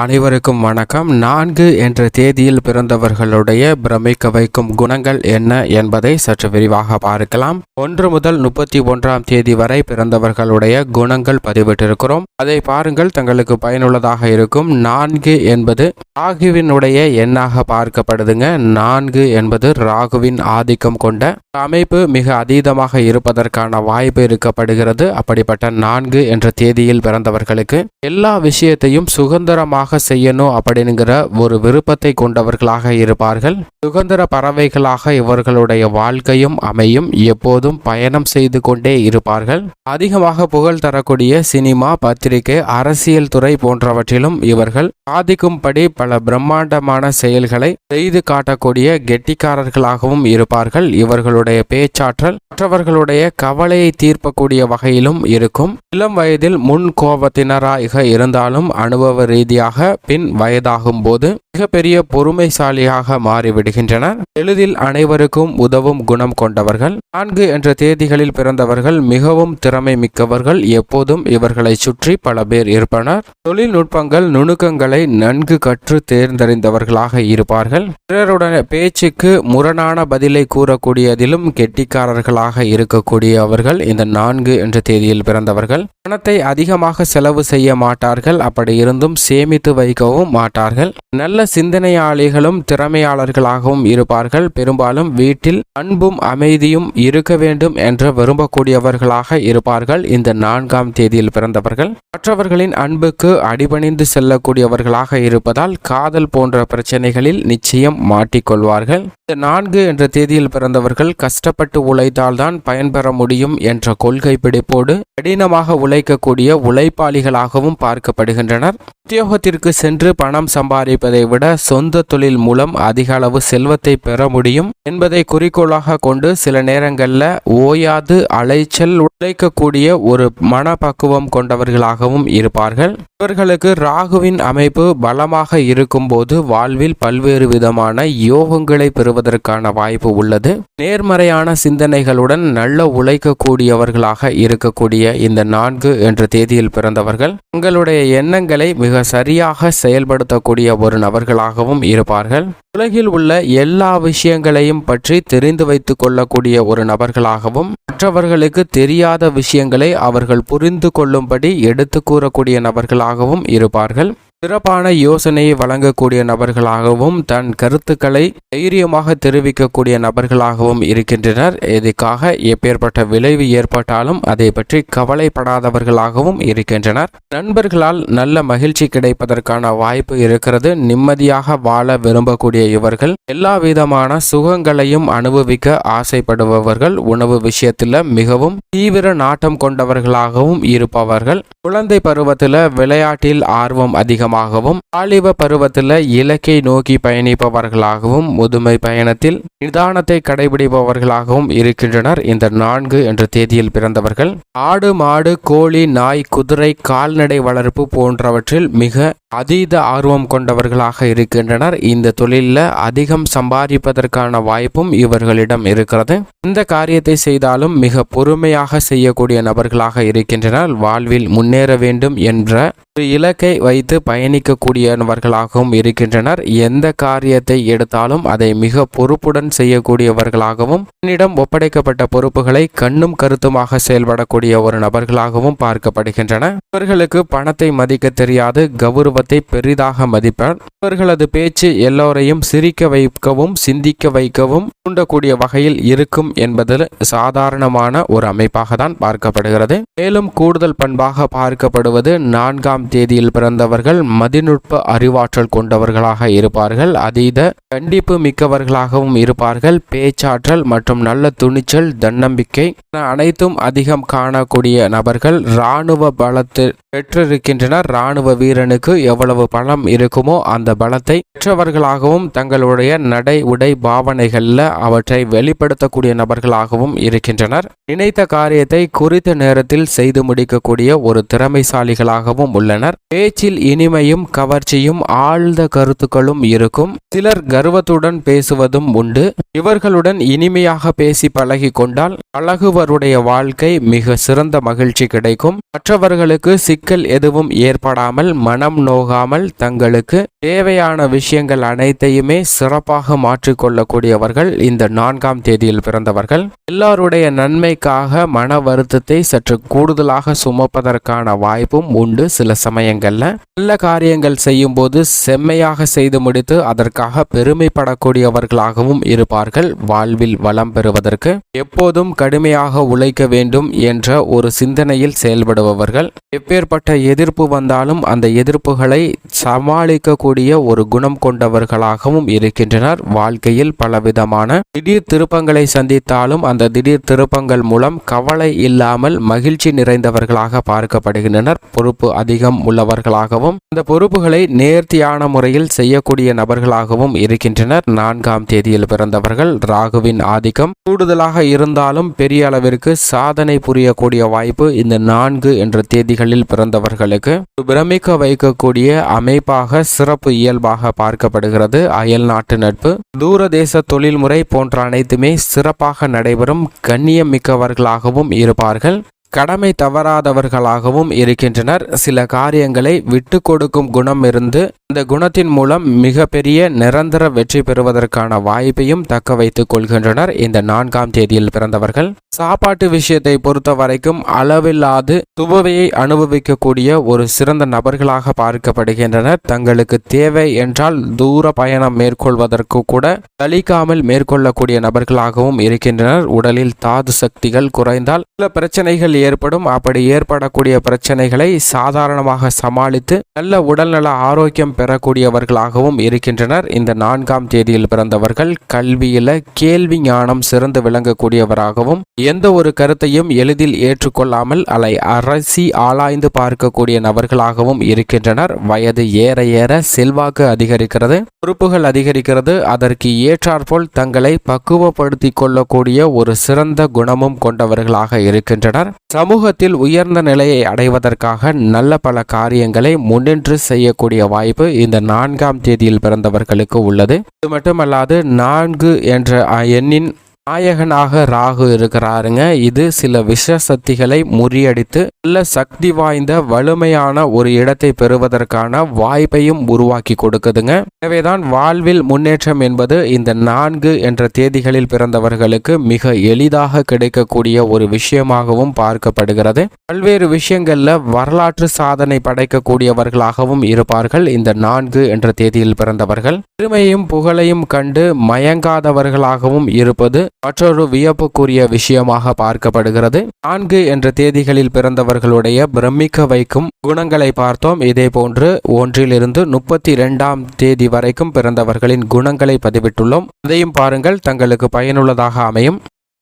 அனைவருக்கும் வணக்கம். நான்கு என்ற தேதியில் பிறந்தவர்களுடைய பிரமிக்க வைக்கும் குணங்கள் என்ன என்பதை சற்று விரிவாக பார்க்கலாம். ஒன்று முதல் முப்பத்தி ஒன்றாம் தேதி வரை பிறந்தவர்களுடைய குணங்கள் பதிவிட்டிருக்கிறோம். அதை பாருங்கள் தங்களுக்கு பயனுள்ளதாக இருக்கும். நான்கு என்பது ராகுவினுடைய எண்ணாக பார்க்கப்படுதுங்க. நான்கு என்பது ராகுவின் ஆதிக்கம் கொண்ட அமைப்பு மிக அதீதமாக இருப்பதற்கான வாய்ப்பு இருக்கப்படுகிறது அப்படிப்பட்ட நான்கு என்ற தேதியில் பிறந்தவர்களுக்கு எல்லா விஷயத்தையும் சுதந்திரமாக செய்யணும் அப்படிங்கிற ஒரு விருப்பத்தை கொண்டவர்களாக இருப்பார்கள். சுதந்திர பறவைகளாக இவர்களுடைய வாழ்க்கையும் அமையும். எப்போதும் பயணம் செய்து கொண்டே இருப்பார்கள். அதிகமாக புகழ் தரக்கூடிய சினிமா பத்திரிகை அரசியல் துறை போன்றவற்றிலும் இவர்கள் சாதிக்கும்படி பல பிரம்மாண்டமான செயல்களை செய்து காட்டக்கூடிய கெட்டிக்காரர்களாகவும் இருப்பார்கள். இவர்களுடைய பேச்சாற்றல் மற்றவர்களுடைய கவலையை தீர்க்கக்கூடிய வகையிலும் இருக்கும். இளம் வயதில் முன் கோபத்தினராக இருந்தாலும் அனுபவ ரீதியாக பெண் வயதாகும் போது மிகப்பெரிய பொறுமைசாலியாக மாறிவிடுகின்றனர் எளிதில் அனைவருக்கும் உதவும் குணம் கொண்டவர்கள். நான்கு என்ற தேதிகளில் பிறந்தவர்கள் மிகவும் திறமை மிக்கவர்கள். எப்போதும் இவர்களை சுற்றி பல பேர் இருப்பனர். தொழில்நுட்பங்கள் நுணுக்கங்களை நன்கு கற்று தேர்ந்தறிந்தவர்களாக இருப்பார்கள். பிறருடன் பேச்சுக்கு முரணான பதிலை கூறக்கூடியதிலும் கெட்டிக்காரர்களாக இருக்கக்கூடிய அவர்கள் இந்த நான்கு என்ற தேதியில் பிறந்தவர்கள். பணத்தை அதிகமாக செலவு செய்ய மாட்டார்கள். அப்படி இருந்தும் சேமித்து வைக்கவும் மாட்டார்கள். நல்ல சிந்தனையாளிகளும் திறமையாளர்களாகவும் இருப்பார்கள். பெரும்பாலும் வீட்டில் அன்பும் அமைதியும் இருக்க வேண்டும் என்று விரும்பக்கூடியவர்களாக இருப்பார்கள். இந்த நான்காம் தேதியில் பிறந்தவர்கள் மற்றவர்களின் அன்புக்கு அடிபணிந்து செல்லக்கூடியவர்களாக இருப்பதால் காதல் போன்ற பிரச்சனைகளில் நிச்சயம் மாட்டிக்கொள்வார்கள். இந்த நான்கு என்ற தேதியில் பிறந்தவர்கள் கஷ்டப்பட்டு உழைத்தால்தான் பயன்பெற முடியும் என்ற கொள்கை பிடிப்போடு கடினமாக உழைக்கக்கூடிய உழைப்பாளிகளாகவும் பார்க்கப்படுகின்றனர். உத்தியோகத்திற்கு சென்று பணம் சம்பாதிப்பதை விட சொந்த தொழில் மூலம் அதிக அளவு செல்வத்தை பெற முடியும் என்பதை குறிக்கோளாக கொண்டு சில நேரங்களில் ஓயாது அலைச்சல் உழைக்கக்கூடிய ஒரு மனப்பக்குவம் கொண்டவர்களாகவும் இருப்பார்கள். இவர்களுக்கு ராகுவின் அமைப்பு பலமாக இருக்கும்போது வாழ்வில் பல்வேறு விதமான யோகங்களை பெறுவதற்கான வாய்ப்பு உள்ளது. நேர்மறையான சிந்தனைகளுடன் நல்ல உழைக்கக்கூடியவர்களாக இருக்கக்கூடிய இந்த நான்கு என்ற தேதியில் பிறந்தவர்கள் உங்களுடைய எண்ணங்களை மிக சரியாக செயல்படுத்தக்கூடிய ஒரு நபர் நபர்களாகவும் இருப்பார்கள். உலகில் உள்ள எல்லா விஷயங்களையும் பற்றி தெரிந்து வைத்துக் கொள்ளக்கூடிய ஒரு நபர்களாகவும் மற்றவர்களுக்கு தெரியாத விஷயங்களை அவர்கள் புரிந்து கொள்ளும்படி எடுத்து கூறக்கூடிய நபர்களாகவும் இருப்பார்கள். சிறப்பான யோசனையை வழங்கக்கூடிய நபர்களாகவும் தன் கருத்துக்களை தைரியமாக தெரிவிக்கக்கூடிய நபர்களாகவும் இருக்கின்றனர். இதுக்காக எப்பேற்பட்ட விளைவு ஏற்பட்டாலும் அதை பற்றி கவலைப்படாதவர்களாகவும் இருக்கின்றனர். நண்பர்களால் நல்ல மகிழ்ச்சி கிடைப்பதற்கான வாய்ப்பு இருக்கிறது. நிம்மதியாக வாழ விரும்பக்கூடிய இவர்கள் எல்லா விதமான சுகங்களையும் அனுபவிக்க ஆசைப்படுபவர்கள் உணவு விஷயத்தில் மிகவும் தீவிர நாட்டம் கொண்டவர்களாகவும் இருப்பவர்கள். குழந்தை பருவத்தில் விளையாட்டில் ஆர்வம் அதிகம் அதிகமாகவும் வாலிப பருவத்தில் இலக்கை நோக்கி பயணிப்பவர்களாகவும் முதுமை பயணத்தில் நிதானத்தை கடைபிடிப்பவர்களாகவும் இருக்கின்றனர். இந்த நான்கு என்ற தேதியில் பிறந்தவர்கள் ஆடு மாடு கோழி நாய் குதிரை கால்நடை வளர்ப்பு போன்றவற்றில் மிக அதீத ஆர்வம் கொண்டவர்களாக இருக்கின்றனர். இந்த தொழிலில் அதிகம் சம்பாதிப்பதற்கான வாய்ப்பும் இவர்களிடம் இருக்கிறது. இந்த காரியத்தை செய்தாலும் மிக பொறுமையாக செய்யக்கூடிய நபர்களாக இருக்கின்றனர். வாழ்வில் முன்னேற வேண்டும் என்ற ஒரு இலக்கை வைத்து பயணிக்கக்கூடியவர்களாகவும் இருக்கின்றனர். எந்த காரியத்தை எடுத்தாலும் அதை மிக பொறுப்புடன் செய்யக்கூடியவர்களாகவும் தன்னிடம் ஒப்படைக்கப்பட்ட பொறுப்புகளை கண்ணும் கருத்துமாக செயல்படக்கூடிய ஒரு நபர்களாகவும் பார்க்கப்படுகின்றன. இவர்களுக்கு பணத்தை மதிக்க தெரியாது. கௌரவ குடும்பத்தை பெரிதாக மதிப்பார் இவர்களது பேச்சு எல்லோரையும் சிரிக்க வைக்கவும் சிந்திக்க வைக்கவும் தூண்டக்கூடிய வகையில் இருக்கும் என்பதில் சாதாரணமான ஒரு அமைப்பாக தான் பார்க்கப்படுகிறது. மேலும் கூடுதல் பண்பாக பார்க்கப்படுவது நான்காம் தேதியில் பிறந்தவர்கள் மதிநுட்ப அறிவாற்றல் கொண்டவர்களாக இருப்பார்கள். அதீத கண்டிப்பு மிக்கவர்களாகவும் இருப்பார்கள். பேச்சாற்றல் மற்றும் நல்ல துணிச்சல் தன்னம்பிக்கை அனைத்தும் அதிகம் காணக்கூடிய நபர்கள் இராணுவ பலத்தில் பெற்றிருக்கின்றனர். இராணுவ வீரனுக்கு எவ்வளவு பலம் இருக்குமோ அந்த பலத்தை பெற்றவர்களாகவும் தங்களுடைய நடை உடை பாவனைகளில் அவற்றை வெளிப்படுத்தக்கூடிய நபர்களாகவும் இருக்கின்றனர். நினைத்த காரியத்தை குறித்த நேரத்தில் செய்து முடிக்கக்கூடிய ஒரு திறமைசாலிகளாகவும் உள்ளனர். பேச்சில் இனிமையும் கவர்ச்சியும் ஆழ்ந்த கருத்துக்களும் இருக்கும். சிலர் கர்வத்துடன் பேசுவதும் உண்டு. இவர்களுடன் இனிமையாக பேசி பழகி கொண்டால் பழகுவருடைய வாழ்க்கை மிக சிறந்த மகிழ்ச்சி கிடைக்கும். மற்றவர்களுக்கு சிக்கல் எதுவும் ஏற்படாமல் மனம் நோகாமல் தங்களுக்கு தேவையான விஷயங்கள் அனைத்தையுமே சிறப்பாக மாற்றிக்கொள்ளக்கூடியவர்கள் இந்த நான்காம் தேதியில் பிறந்தவர்கள். எல்லாருடைய நன்மைக்காக மன வருத்தத்தை சற்று கூடுதலாக சுமப்பதற்கான வாய்ப்பும் உண்டு சில சமயங்கள்ல. நல்ல காரியங்கள் செய்யும் போது செம்மையாக செய்து முடித்து அதற்காக பெருமைப்படக்கூடியவர்களாகவும் இருப்பார்கள். வாழ்வில் வளம் பெறுவதற்கு எப்போதும் கடுமையாக உழைக்க வேண்டும் என்ற ஒரு சிந்தனையில் செயல்படுபவர்கள். எப்பேற்பட்ட எதிர்ப்பு வந்தாலும் அந்த எதிர்ப்புகளை சமாளிக்கக்கூடிய ஒரு குணம் கொண்டவர்களாகவும் இருக்கின்றனர். வாழ்க்கையில் பலவிதமான திடீர் திருப்பங்களை சந்தித்தாலும் அந்த திடீர் திருப்பங்கள் மூலம் கவலை இல்லாமல் மகிழ்ச்சி நிறைந்தவர்களாக பார்க்கப்படுகின்றனர். பொறுப்பு அதிகம் உள்ளவர்களாகவும் இந்த பொறுப்புகளை நேர்த்தியான முறையில் செய்யக்கூடிய நபர்களாகவும் இருக்கின்றனர். நான்காம் தேதியில் பிறந்தவர்கள் ராகுவின் ஆதிக்கம் கூடுதலாக இருந்தாலும் பெரிய அளவிற்கு சாதனை புரியக்கூடிய வாய்ப்பு இந்த நான்கு என்ற தேதிகளில் பிறந்தவர்களுக்கு. பிரமிக்க வைக்கக்கூடிய அமைப்பாக சிறப்பு இயல்பாக பார்க்கப்படுகிறது. அயல் நாட்டு நட்பு தூரதேச தொழில்முறை போன்ற அனைத்துமே சிறப்பாக நடைபெறும் கண்ணியம் மிக்கவர்களாகவும் இருப்பார்கள். கடமை தவறாதவர்களாகவும் இருக்கின்றனர். சில காரியங்களை விட்டு கொடுக்கும் குணம் இருந்து இந்த குணத்தின் மூலம் மிகப்பெரிய நிரந்தர வெற்றி பெறுவதற்கான வாய்ப்பையும் தக்க வைத்துக் கொள்கின்றனர். இந்த நான்காம் தேதியில் பிறந்தவர்கள் சாப்பாட்டு விஷயத்தை பொறுத்த வரைக்கும் அளவில்லாது சுவையை அனுபவிக்கக்கூடிய ஒரு சிறந்த நபர்களாக பார்க்கப்படுகின்றனர். தங்களுக்கு தேவை என்றால் தூர பயணம் மேற்கொள்வதற்கு கூட தளிக்காமல் மேற்கொள்ளக்கூடிய நபர்களாகவும் இருக்கின்றனர். உடலில் தாது சக்திகள் குறைந்தால் சில பிரச்சனைகள் ஏற்படும். அப்படி ஏற்படக்கூடிய பிரச்சனைகளை சாதாரணமாக சமாளித்து நல்ல உடல்நல ஆரோக்கியம் பெறக்கூடியவர்களாகவும் இருக்கின்றனர். இந்த நான்காம் தேதியில் பிறந்தவர்கள் கல்வியில கேள்வி ஞானம் சிறந்து விளங்கக்கூடியவராகவும் எந்த ஒரு கருத்தையும் எளிதில் ஏற்றுக்கொள்ளாமல் அலை அரசி ஆளாய்ந்து பார்க்கக்கூடிய நபர்களாகவும் இருக்கின்றனர். வயது ஏற ஏற செல்வாக்கு அதிகரிக்கிறது. பொறுப்புகள் அதிகரிக்கிறது. அதற்கு ஏற்றாற்போல் தங்களை பக்குவப்படுத்திக் கொள்ளக்கூடிய ஒரு சிறந்த குணமும் கொண்டவர்களாக இருக்கின்றனர். சமூகத்தில் உயர்ந்த நிலையை அடைவதற்காக நல்ல பல காரியங்களை முன்னின்று செய்யக்கூடிய வாய்ப்பு இந்த நான்காம் தேதியில் பிறந்தவர்களுக்கு உள்ளது. இது மட்டுமல்லாது நான்கு என்ற எண்ணின் நாயகனாக ராகு இருக்கிறாருங்க. இது சில விஷ சக்திகளை முறியடித்து நல்ல சக்தி வாய்ந்த வலிமையான ஒரு இடத்தை பெறுவதற்கான வாய்ப்பையும் உருவாக்கி கொடுக்குதுங்க. எனவேதான் வாழ்வில் முன்னேற்றம் என்பது இந்த நான்கு என்ற தேதிகளில் பிறந்தவர்களுக்கு மிக எளிதாக கிடைக்கக்கூடிய ஒரு விஷயமாகவும் பார்க்கப்படுகிறது. பல்வேறு விஷயங்கள்ல வரலாற்று சாதனை படைக்கக்கூடியவர்களாகவும் இருப்பார்கள் இந்த நான்கு என்ற தேதியில் பிறந்தவர்கள். பெருமையும் புகழையும் கண்டு மயங்காதவர்களாகவும் இருப்பது மற்றொரு வியப்புக்குரிய விஷயமாக பார்க்கப்படுகிறது. நான்கு என்ற தேதிகளில் பிறந்தவர்களுடைய பிரமிக்க வைக்கும் குணங்களை பார்த்தோம். இதே போன்று ஒன்றிலிருந்து முப்பத்தி இரண்டாம் தேதி வரைக்கும் பிறந்தவர்களின் குணங்களை பதிவிட்டுள்ளோம். அதையும் பாருங்கள் தங்களுக்கு பயனுள்ளதாக அமையும்.